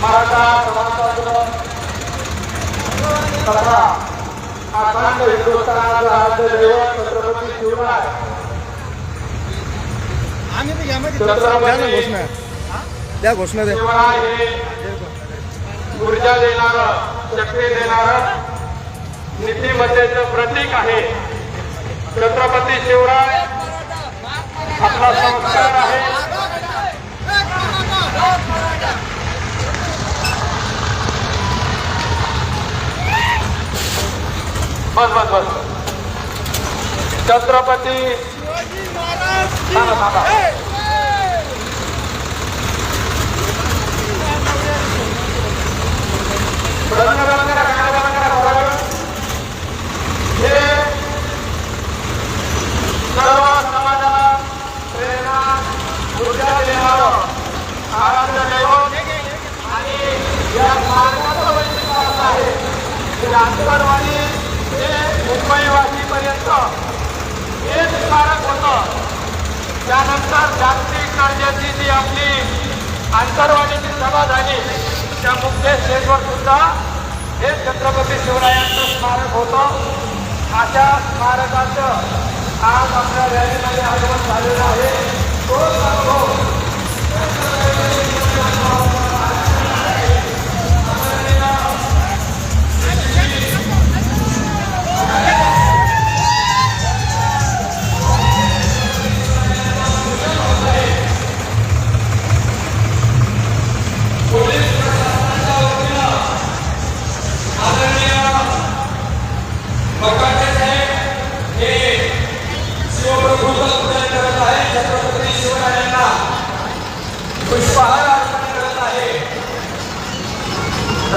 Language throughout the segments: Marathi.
मराठा तथा अखंड हिंदुस्थानाचा छत्रपती शिवराय छत्रपती द्या घोषणा द्या शिवराय हे ऊर्जा देणार शक्ती देणार नीतिमत्तेचं प्रतीक आहे छत्रपती शिवराय आपला संस्कार आहे. बस बस बस. छत्रपती आंतरवाडी ते मुंबईवासीपर्यंत एक स्मारक होतं. त्यानंतर जागतिक दर्जाची जी आपली आंतरवाडीची सभा झाली त्या मुख्य स्टेजवर सुद्धा हे छत्रपती शिवरायांचं स्मारक होतं. अशा स्मारकाचं आज आपल्या रॅलीमध्ये आगमन झालेलं आहे.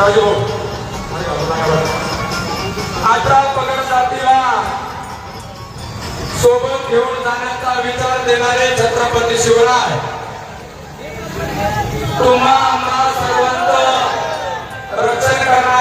राजू. आता पगड जातीला सोबत घेऊन जाण्याचा विचार देणारे छत्रपती शिवराय. तुम्हा आम्हा सर्वांचं रक्षण करणार